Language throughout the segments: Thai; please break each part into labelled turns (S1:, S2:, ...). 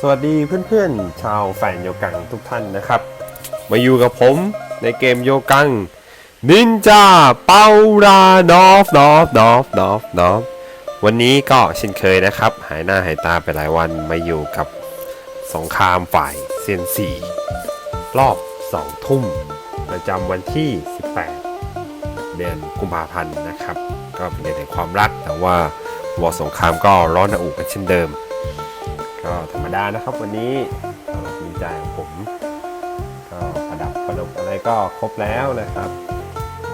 S1: สวัสดีเพื่อนๆ ชาวแฟนโยกังทุกท่านนะครับ มาอยู่กับผมในเกมโยกังนินจาเปารานอฟนอฟนอฟนอฟนอฟวันนี้ก็เช่นเคยนะครับ หายหน้าหายตาไปหลายวันมาอยู่กับสงครามฝ่ายเซียนสี่รอบ2ทุ่มประจำวันที่ 18 เดือนกุมภาพันธ์นะครับ ก็เป็นเดือนแห่งความรักแต่ว่า วอร์สงครามก็ร้อนระอุกันเช่นเดิม ก็ธรรมดานะครับวันนี้สำหรับนินจาของผม ก็ประดับประดบอะไรก็ครบแล้วนะครับ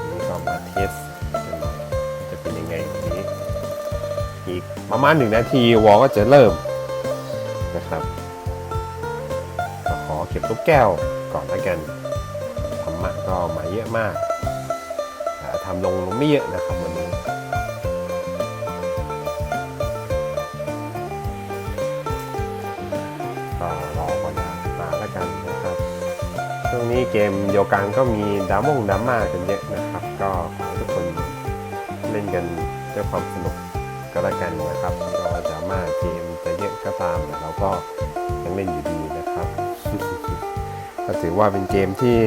S1: นนี้ก็มาเทสกันหน่อยจะเป็นยังไงวันนี้ อีกประมาณหนึ่งนาทีวอลก็จะเริ่มนะครับก็ขอเก็บลูกแก้วก่อนแล้วกันธรรมะก็มาเยอะมากแต่ทำลงลงไม่เยอะนะครับวัน ช่วงนี้เกมโยกังก็มีดามงดาม่ากันเยอะนะครับ ก็ขอทุกคนเล่นกันด้วยความสนุกก็แล้วกันนะครับก็ดราม่าเกมจะเยอะก็ตามแต่เราก็ยังเล่นอยู่ดีนะครับก็ถือว่าเป็นเกมที่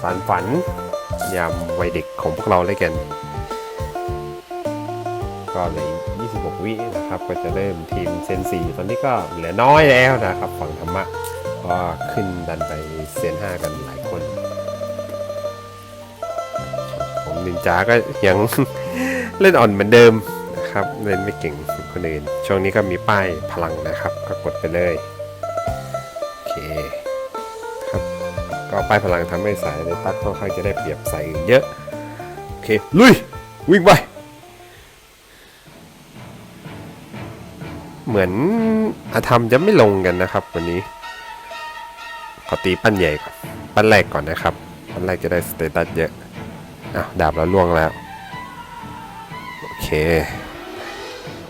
S1: สารฝันยามวัยเด็กของพวกเราเลยกัน ก็เหลย26 วินะครับ ก็จะเริ่มทีมเซนซีตอนนี้ก็เหลือน้อยแล้วนะครับ ฝั่งธรรมะ ก็ขึ้นดันไปเซียน5กันหลายคน ผมนินจาก็ยังเล่นอ่อนเหมือนเดิมนะครับ เล่นไม่เก่งคนอื่น ช่วงนี้ก็มีป้ายพลังนะครับ ก็กดไปเลย โอเคครับ ก็ป้ายพลังทำให้สายในตัดค่อนข้างจะได้เปรียบสายอื่นเยอะ โอเค ลุย วิ่งไปเหมือนอาธรรมจะไม่ลงกันนะครับวันนี้ อตีปั้นใหญ่ก่อนปั้นแรกก่อนนะครับ ปั้นแรกจะได้สเตตัสเยอะอ้าวดาบเราล่วงแล้ว โอเค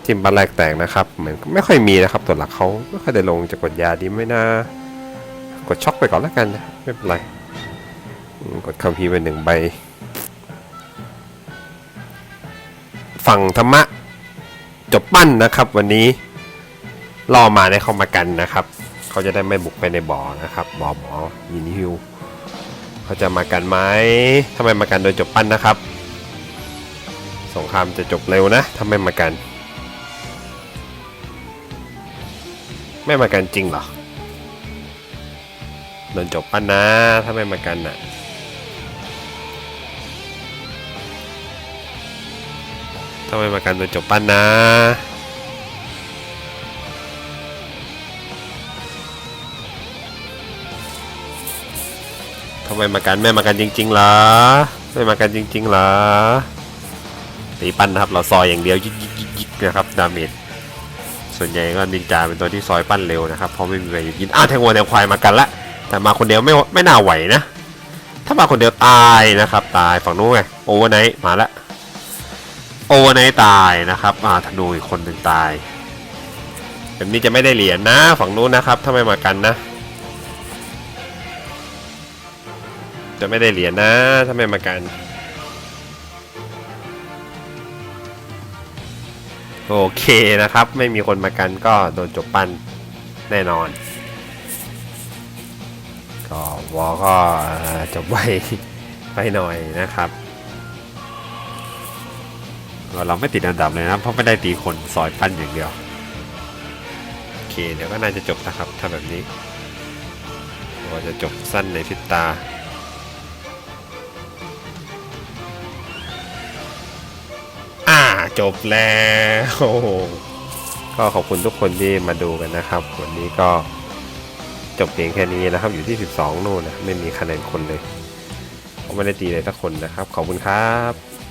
S1: จิ้มปั้นแรกแตกนะครับ เหมือนไม่ค่อยมีนะครับ ตัวหลักเขาไม่ค่อยได้ลงจะกดยาดีไหมนะกดช็อกไปก่อนแล้วกันนะไม่เป็นไรกดคัมภีร์ไปหนึ่งใบ ฝั่งธรรมะ จบปั้นนะครับ วันนี้ล่อมาได้เข้ามากันนะครับ เขาจะได้ไม่บุกไปในบ่อนะครับบ่อหมอยินฮิวเขาจะมากันไหมถ้าไมมากันโดยจบปั้นนะครับ สงครามจะจบเร็วนะถ้าไมมากัน ไม่มากันจริงเหรอโดนจบปั้นนะถ้าไม่มากันน่ะทำไมมากันโดนจบปั้นนะ ทำไมมากันไม่มากันจริงๆเหรอไม่มากันจริงๆเหรอตีปั้นนะครับ เราซอยอย่างเดียวยิกยิกยิกนะครับดาเมจส่วนใหญ่ก็นินจาเป็นตัวที่ซอยปั้นเร็วนะครับเพราะไม่มีใครยินอ้าวแทงวัวแทงควายมากันละแต่มาคนเดียวไม่ไม่น่าไหวนะ ถ้ามาคนเดียวตายนะครับ ตายฝั่งนู้นไงโอเวอร์ไนท์มาละโอเวอร์ไนท์ตายนะครับอ่าธนูอีกคนหนึ่งตายแบบนี้จะไม่ได้เหรียญนะ ฝั่งนู้นนะครับ ถ้าไม่มากันนะ จะไม่ได้เหรียญนะถ้าไม่มากัน โอเคนะครับ ไม่มีคนมากันก็โดนจบปั้นแน่นอน ก็วอก็จบไวไปหน่อยนะครับเราไม่ติดอันดับเลยนะ เพราะไม่ได้ตีคนซอยปั้นอย่างเดียว โอเค เดี๋ยวก็น่าจะจบนะครับ ถ้าแบบนี้ว่าจะจบสั้นในพิตา จบแล้วก็ขอบคุณทุกคนที่มาดูกันนะครับ วันนี้ก็จบเพียงแค่นี้นะครับ อยู่ที่ 12นู่นนะ ไม่มีคะแนนคนเลยผมไม่ได้ตีเลยสักคนนะครับ ขอบคุณครับ